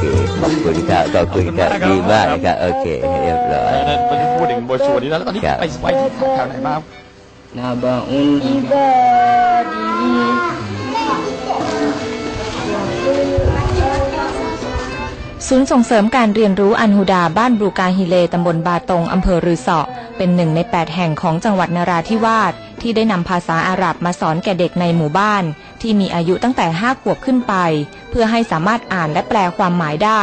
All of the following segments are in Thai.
คขอบคุณครับขอบคุณครับดีมากครับโอเคเรียบร้อยพูดถึงบชัวนี้แล้วตอนนี้ไปไปแถวไหนมานาบอุนอิบาดีศูนย์ส่งเสริมการเรียนรู้อันฮูดาบ้านบรูกาฮิเลตำบลบาตงอำเภอรือเสาะเป็นหนึ่งใน 8 แห่งของจังหวัดนราธิวาสที่ได้นำภาษาอาหรับมาสอนแก่เด็กในหมู่บ้าน ที่มีอายุตั้งแต่ 5 ขวบขึ้นไป เพื่อให้สามารถอ่านและแปลความหมายได้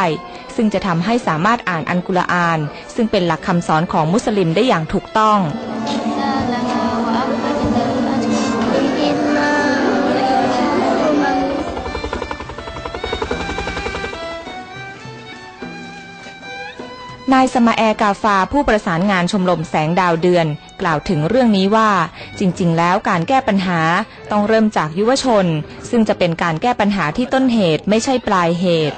ซึ่งจะทำให้สามารถอ่านอันกุรอาน ซึ่งเป็นหลักคำสอนของมุสลิมได้อย่างถูกต้องนายสมาแอร์กาฟาผู้ประสานงานชมรมแสงดาวเดือน กล่าวถึงเรื่องนี้ว่า จริง ๆ แล้วการแก้ปัญหาต้องเริ่มจากยุวชน ซึ่งจะเป็นการแก้ปัญหาที่ต้นเหตุไม่ใช่ปลายเหตุ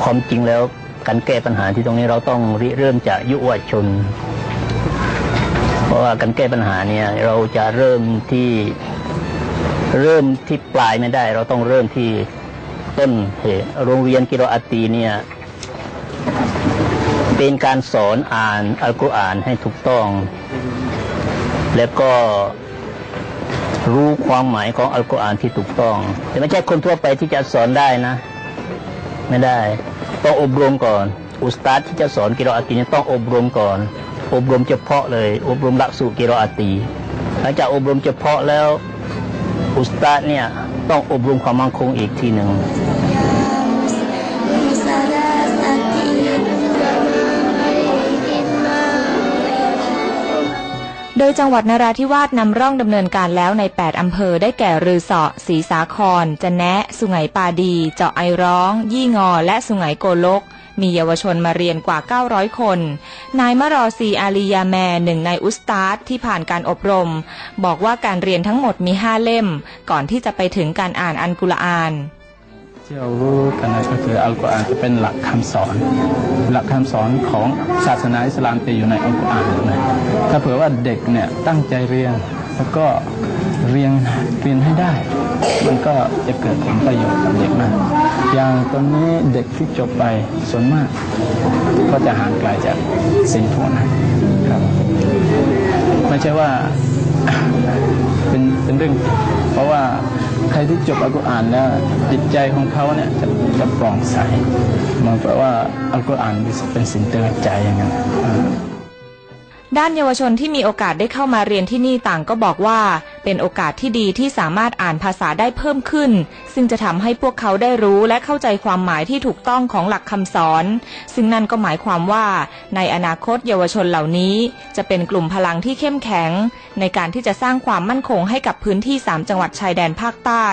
ความจริงแล้วการแก้ปัญหาที่ตรงนี้เราต้องริเริ่มจากยุวชน เพราะว่าการแก้ปัญหาเนี่ยเราจะเริ่มที่เริ่มที่ปลายไม่ได้ เราต้องเริ่มที่ต้นเหตุโรงเรียนกิโรอาตีเนี่ย เป็นการสอนอ่านอัลกุรอานให้ถูกต้อง แล้วก็รู้ความหมายของอัลกุรอานที่ถูกต้อง แต่ไม่ใช่คนทั่วไปที่จะสอนได้นะ ไม่ได้ ต้องอบรมก่อน อุสตาดที่จะสอนกิรอาตีนี่ต้องอบรมก่อน อบรมเฉพาะเลย อบรมหลักสูตรกิรอาตีหลังจากอบรมเฉพาะแล้วอุสตาดเนี่ยต้องอบรมความมั่นคงอีกทีหนึ่ง โดยจังหวัดนราธิวาสนำร่องดำเนินการแล้วใน 8 อำเภอได้แก่รือเสาะศรีสาคร จะแนะ สุไหงปาดี เจาะไอร้อง ยี่งอ และสุไหงโกลก มีเยาวชนมาเรียนกว่า 900 คน นายมารอซีอาลียาแมหนึ่งในอุสตาดที่ผ่านการอบรม บอกว่าการเรียนทั้งหมดมี 5 เล่ม ก่อนที่จะไปถึงการอ่านอันกุรอาน ที่เรารู้กันนะก็คืออัลกุรอานจะเป็นหลักคำสอน หลักคำสอนของศาสนาอิสลามจะอยู่ในอัลกุรอานนะถ้าเผื่อว่าเด็กเนี่ยตั้งใจเรียนแล้วก็เรียนเรียนให้ได้ มันก็จะเกิดผลประโยชน์กับเด็กมากอย่างตอนนี้เด็กที่จบไปส่วนมาก ก็จะห่างไกลจากสิ่งพวกนั้นครับไม่ใช่ว่าเป็นเป็นเรื่อง เพราะว่า ใครที่จบอัลกุรอานแล้วจิตใจของเขาเนี่ยจะจะปล่องใสเหมือนกับว่าอัลกุรอานเป็นสิ่งเตือนใจอย่างนั้น ด้านเยาวชนที่มีโอกาสได้เข้ามาเรียนที่นี่ต่างก็บอกว่า เป็นโอกาสที่ดีที่สามารถอ่านภาษาได้เพิ่มขึ้น ซึ่งจะทำให้พวกเขาได้รู้และเข้าใจความหมายที่ถูกต้องของหลักคำสอน ซึ่งนั่นก็หมายความว่า ในอนาคตเยาวชนเหล่านี้ จะเป็นกลุ่มพลังที่เข้มแข็ง ในการที่จะสร้างความมั่นคงให้กับพื้นที่ 3 จังหวัดชายแดนภาคใต้